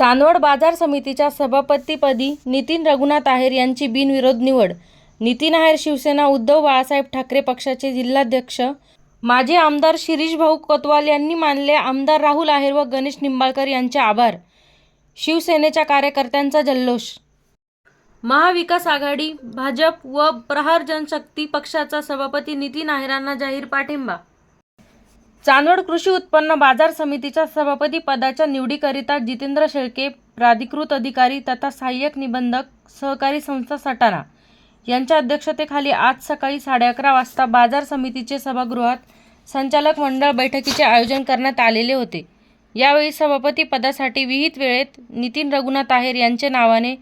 चांदवड बाजार समितीच्या सभापतीपदी नितीन रघुनाथ आहेर यांची बिनविरोध निवड. नितीन आहेर शिवसेना उद्धव बाळासाहेब ठाकरे पक्षाचे जिल्हाध्यक्ष. माजी आमदार शिरीष भाऊ कोतवाल यांनी मानले आमदार राहुल आहेर व गणेश निंबाळकर यांचे आभार. शिवसेनेच्या कार्यकर्त्यांचा जल्लोष. महाविकास आघाडी भाजप व प्रहार जनशक्ती पक्षाचा सभापती नितीन आहेरांना जाहीर पाठिंबा चांदवड कृषी उत्पन्न बाजार समितीच्या सभापती पदाच्या निवडीकरिता जितेंद्र शेळके प्राधिकृत अधिकारी तथा सहाय्यक निबंधक सहकारी संस्था सटाणा यांच्या अध्यक्षतेखाली आज सकाळी साडे अकरा वाजता बाजार समितीचे सभागृहात संचालक मंडळ बैठकीचे आयोजन करण्यात आलेले होते. यावेळी सभापती पदासाठी विहित वेळेत नितीन रघुनाथ आहेर यांचे नावाने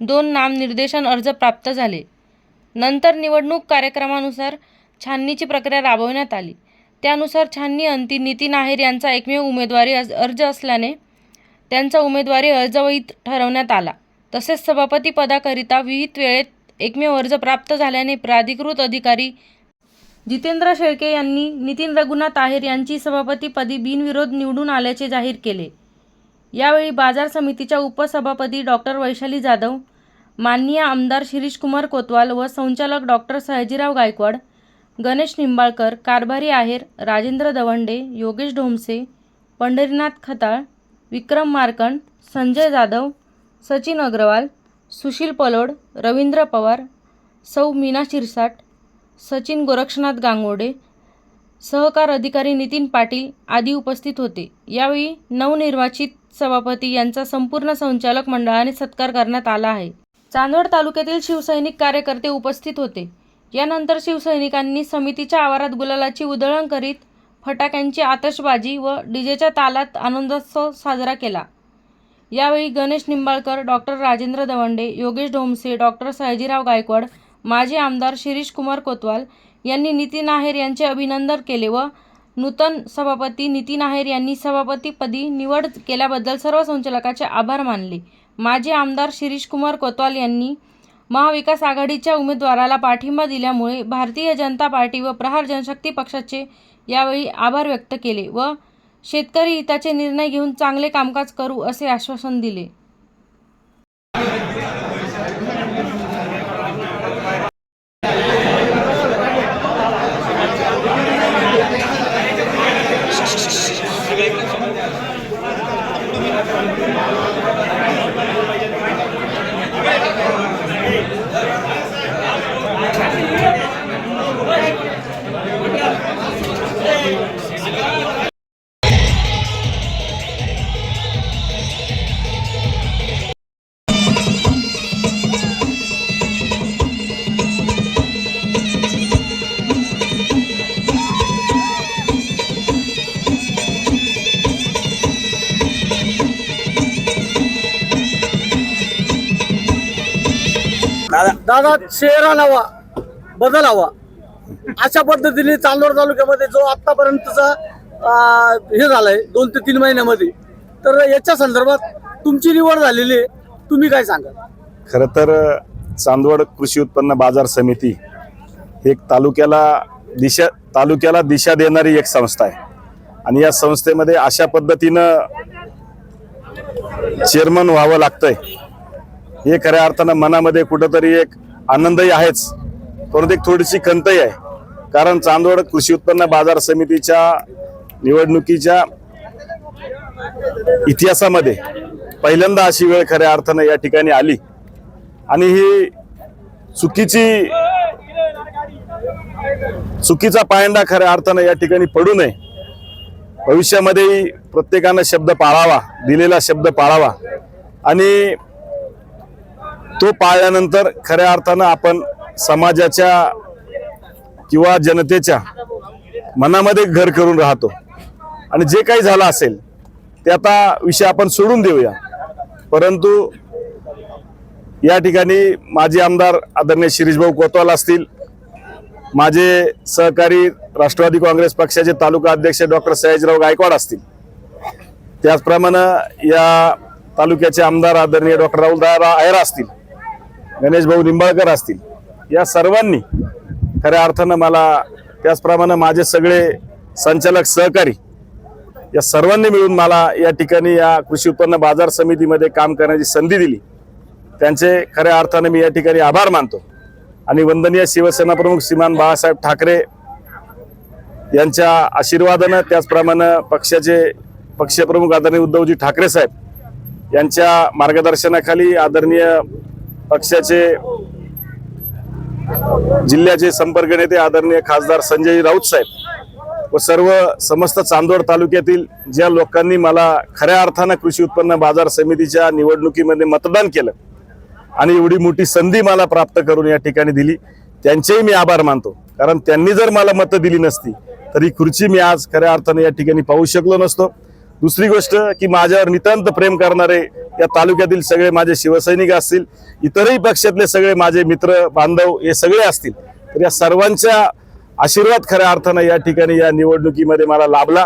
दोन नामनिर्देशन अर्ज प्राप्त झाले. नंतर निवडणूक कार्यक्रमानुसार छाननीची प्रक्रिया राबवण्यात आली. त्यानुसार छाननी अंती नितीन आहेर यांचा एकमेव उमेदवारी अर्ज असल्याने त्यांचा उमेदवारी अर्जवही ठरवण्यात आला. तसेच सभापती पदाकरिता विहित वेळेत एकमेव अर्ज प्राप्त झाल्याने प्राधिकृत अधिकारी जितेंद्र शेळके यांनी नितीन रघुनाथ आहेर यांची सभापतीपदी बिनविरोध निवडून आल्याचे जाहीर केले. यावेळी बाजार समितीच्या उपसभापती डॉक्टर वैशाली जाधव माननीय आमदार शिरीषकुमार कोतवाल व संचालक डॉक्टर सयाजीराव गायकवाड गणेश निंबाळकर कारभारी आहेर राजेंद्र दवंडे योगेश ढोमसे पंढरीनाथ खताळ विक्रम मार्कंड संजय जाधव सचिन अग्रवाल सुशील पलोड रवींद्र पवार सौ मीना शिरसाट सचिन गोरक्षनाथ गांगोडे सहकार अधिकारी नितीन पाटील आदी उपस्थित होते. यावेळी नवनिर्वाचित सभापती यांचा संपूर्ण संचालक मंडळाने सत्कार करण्यात आला आहे. चांदवड तालुक्यातील शिवसैनिक कार्यकर्ते उपस्थित होते. यानंतर शिवसैनिकांनी समितीच्या आवारात गुलालाची उधळण करीत फटाक्यांची आतषबाजी व डीजेच्या तालात आनंदोत्सव साजरा केला. यावेळी गणेश निंबाळकर डॉक्टर राजेंद्र दवंडे योगेश ढोमसे डॉक्टर सयाजीराव गायकवाड माजी आमदार शिरीष कुमार कोतवाल यांनी नितीन आहेर यांचे अभिनंदन केले व नूतन सभापती नितीन आहेर यांनी सभापतीपदी निवड केल्याबद्दल सर्व संचालकाचे आभार मानले. माजी आमदार शिरीष कुमार कोतवाल यांनी महाविकास आघाडीच्या उमेदवाराला पाठिंबा दिल्यामुळे भारतीय जनता पार्टी व प्रहार जनशक्ती पक्षाचे यावेळी आभार व्यक्त केले व शेतकरी हिताचे निर्णय घेऊन चांगले कामकाज करू असे आश्वासन दिले. दादा. चेहरा नवा बदल हवा. अशा पद्धतीने चांदोड तालुक्यामध्ये जो आतापर्यंतचा हे झालाय दोन ते तीन महिन्यामध्ये तर याच्या संदर्भात तुमची निवड झालेली आहे. तुम्ही काय सांगा खरं तर चांदवड कृषी उत्पन्न बाजार समिती ही एक तालुक्याला दिशा तालुक्याला दिशा देणारी एक संस्था आहे. आणि या संस्थेमध्ये अशा पद्धतीनं चेअरमन व्हावं लागतंय. हे खऱ्या अर्थानं मनामध्ये कुठंतरी एक आनंदही आहेच. परंतु एक थोडीशी खंतही आहे. कारण चांदवड कृषी उत्पन्न बाजार समितीच्या निवडणुकीच्या इतिहासामध्ये पहिल्यांदा अशी वेळ खऱ्या अर्थानं या ठिकाणी आली. आणि ही चुकीची चुकीचा पायंडा खऱ्या अर्थानं या ठिकाणी पडू नये. भविष्यामध्येही प्रत्येकानं शब्द पाळावा दिलेला शब्द पाळावा. आणि तो पाळल्यानंतर खऱ्या अर्थानं आपण समाजाच्या किंवा जनतेच्या मनामध्ये घर करून राहतो. आणि जे काही झालं असेल ते आता विषय आपण सोडून देऊया. परंतु या ठिकाणी माजी आमदार आदरणीय शिरीषभाऊ कोतवाल असतील माझे सहकारी राष्ट्रवादी काँग्रेस पक्षाचे तालुका अध्यक्ष डॉक्टर सयाजीराव गायकवाड असतील. त्याचप्रमाणे या तालुक्याचे आमदार आदरणीय डॉक्टर राहुल दारा आयरा असतील. गणेश भाऊ निंबाळकर असतील. या सर्वांनी खऱ्या अर्थानं मला त्याचप्रमाणे माझे सगळे संचालक सहकारी या सर्वांनी मिळून मला या ठिकाणी या कृषी उत्पन्न बाजार समितीमध्ये काम करण्याची संधी दिली. त्यांचे खऱ्या अर्थाने मी या ठिकाणी आभार मानतो. आणि वंदनीय शिवसेना प्रमुख श्रीमान बाळासाहेब ठाकरे यांच्या आशीर्वादानं त्याचप्रमाणे पक्षाचे पक्षप्रमुख आदरणीय उद्धवजी ठाकरे साहेब यांच्या मार्गदर्शनाखाली आदरणीय पक्षाचे जिल्ह्याचे संपर्क नेते आदरणीय खासदार संजय राऊत साहेब व सर्व समस्त चांदोड तालुक्यातील ज्या लोकांनी मला खऱ्या अर्थानं कृषी उत्पन्न बाजार समितीच्या निवडणुकीमध्ये मतदान केलं आणि एवढी मोठी संधी मला प्राप्त करून या ठिकाणी दिली त्यांचेही मी आभार मानतो. कारण त्यांनी जर मला मतं दिली नसती तर ही खुर्ची मी आज खऱ्या अर्थाने या ठिकाणी पाहू शकलो नसतो. दुसरी गोष्ट की माझ्यावर नितांत प्रेम करणारे या तालुक्यातील सगळे माझे शिवसैनिक असतील इतरही पक्षातले सगळे माझे मित्र बांधव हे सगळे असतील तर या सर्वांच्या आशीर्वाद खऱ्या अर्थानं या ठिकाणी या निवडणुकीमध्ये मला लाभला.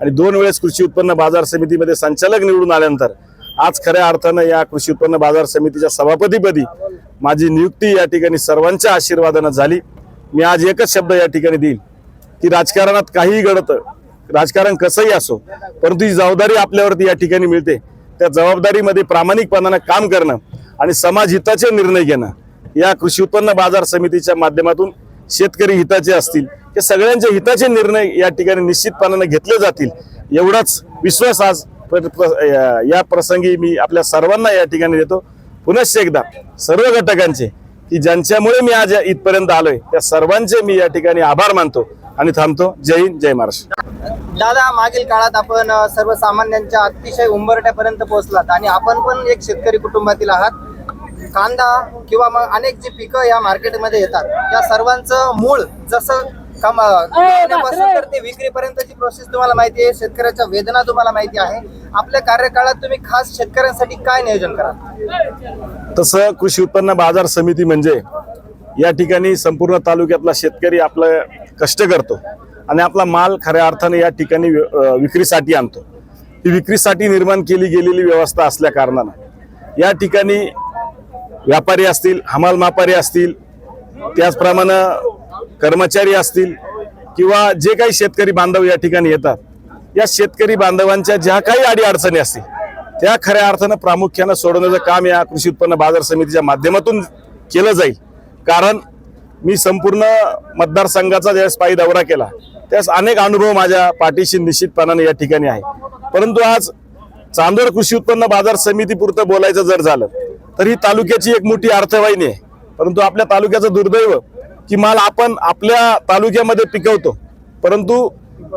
आणि दोन वेळेस कृषी उत्पन्न बाजार समितीमध्ये संचालक निवडून आल्यानंतर आज खऱ्या अर्थानं या कृषी उत्पन्न बाजार समितीच्या सभापतीपदी माझी नियुक्ती या ठिकाणी सर्वांच्या आशीर्वादानं झाली. मी आज एकच शब्द या ठिकाणी देईल की राजकारणात काहीही घडतं राजकारण कसंही असो परंतु ही जबाबदारी आपल्यावरती या ठिकाणी मिळते त्या जबाबदारीमध्ये प्रामाणिकपणानं काम करणं आणि समाज हिताचे निर्णय घेणं या कृषी उत्पन्न बाजार समितीच्या माध्यमातून शेतकरी हिताचे असतील हे सगळ्यांच्या हिताचे निर्णय या ठिकाणी निश्चितपणानं घेतले जातील एवढाच विश्वास आज प्र- प्र- या- प्रसंगी मी आपल्या सर्वांना या ठिकाणी देतो. पुनश्च एकदा सर्व घटकांचे की ज्यांच्यामुळे मी आज या- इथपर्यंत आलोय त्या सर्वांचे मी या ठिकाणी आभार मानतो आणि थांबतो. जय हिंद जय महाराष्ट्र. दादा मागील काळात आपण सर्वसामान्यांच्या अतिशय उंबरट्यापर्यंत पोहोचलात आणि आपण पण एक शेतकरी कुटुंबातील आहात. कांदा किंवा मग अनेक जी पिकं या मार्केटमध्ये येतात या सर्वांचं मूळ जसं कम लावण्यापासून तर ते विक्रीपर्यंतची प्रोसेस तुम्हाला माहिती आहे शेतकऱ्याच्या वेदना तुम्हाला माहिती आहे. आपल्या कार्यकाळात तुम्ही खास शेतकऱ्यांसाठी काय नियोजन कराल? तसं कृषी उत्पन्न बाजार समिती म्हणजे या ठिकाणी संपूर्ण तालुक्यातला शेतकरी आपलं कष्ट करतो. आणि आपला माल खऱ्या अर्थाने या ठिकाणी वि- विक्रीसाठी आणतो. ही विक्रीसाठी निर्माण केली गेलेली व्यवस्था असल्या कारणानं. या ठिकाणी व्यापारी असतील हमाल मापारी असतील त्याचप्रमाणे कर्मचारी असतील किंवा जे काही शेतकरी बांधव या ठिकाणी येतात या शेतकरी बांधवांच्या ज्या काही अडीअडचणी असतील त्या खऱ्या अर्थानं प्रामुख्यानं सोडवण्याचं काम या कृषी उत्पन्न बाजार समितीच्या माध्यमातून केलं जाईल. कारण मी संपूर्ण मतदारसंघाचा ज्यावेळेस पायी दौरा केला त्यास अनेक अनुभव माझ्या पाठीशी निश्चितपणाने या ठिकाणी आहे. परंतु आज चांदोर कृषी उत्पन्न बाजार समितीपुरतं बोलायचं जर झालं तर ही तालुक्याची एक मोठी अर्थवाहिनी आहे. परंतु आपल्या तालुक्याचं दुर्दैव की माल आपण आपल्या तालुक्यामध्ये पिकवतो. परंतु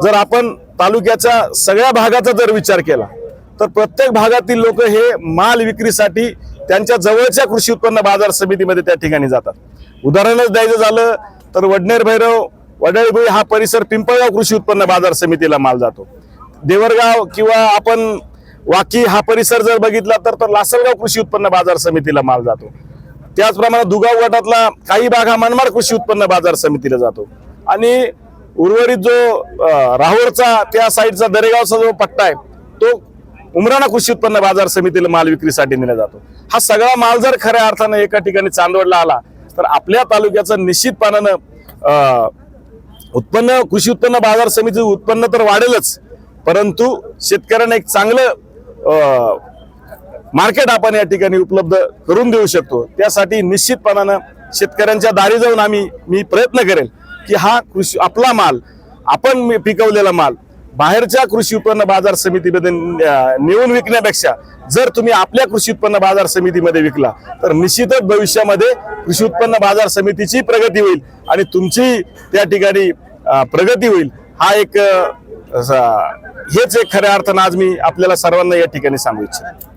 जर आपण तालुक्याच्या सगळ्या भागाचा जर विचार केला तर प्रत्येक भागातील लोक हे माल विक्रीसाठी त्यांच्या जवळच्या कृषी उत्पन्न बाजार समितीमध्ये त्या ठिकाणी जातात. उदाहरणच द्यायचं झालं तर वडनेर भैरव वडळबुळी हा परिसर पिंपळगाव कृषी उत्पन्न बाजार समितीला माल जातो. देवरगाव किंवा आपण वाकी हा परिसर जर बघितला तर तो लासलगाव कृषी उत्पन्न बाजार समितीला माल जातो. त्याचप्रमाणे दुगाव गटातला काही भाग हा मनमाड कृषी उत्पन्न बाजार समितीला जातो. आणि उर्वरित जो राहोरचा राहुरचा त्या साईडचा दरेगावचा जो पट्टा आहे तो उमराणा कृषी उत्पन्न बाजार समितीला माल विक्रीसाठी नेला जातो. हा सगळा माल जर खऱ्या अर्थानं एका ठिकाणी चांदवडला आला तर आपल्या तालुक्याचं निश्चितपणानं अं, उत्पन्न कृषी उत्पन्न बाजार समितीचं उत्पन्न तर वाढेलच परंतु शेतकऱ्यांना एक चांगलं मार्केट आपण या ठिकाणी उपलब्ध करून देऊ शकतो. त्यासाठी निश्चितपणानं शेतकऱ्यांच्या दारी जाऊन आम्ही मी प्रयत्न करेल की हा कृषी आपला माल आपण मी पिकवलेला माल बाहेरच्या कृषी उत्पन्न बाजार समितीमध्ये नेऊन विकण्यापेक्षा जर तुम्ही आपल्या कृषी उत्पन्न बाजार समितीमध्ये विकला तर निश्चितच भविष्यामध्ये कृषी उत्पन्न बाजार समितीची प्रगती होईल आणि तुमची त्या ठिकाणी प्रगती होईल. हा एक हेच एक खऱ्या अर्थानं आज मी आपल्याला सर्वांना या ठिकाणी सांगू इच्छितो.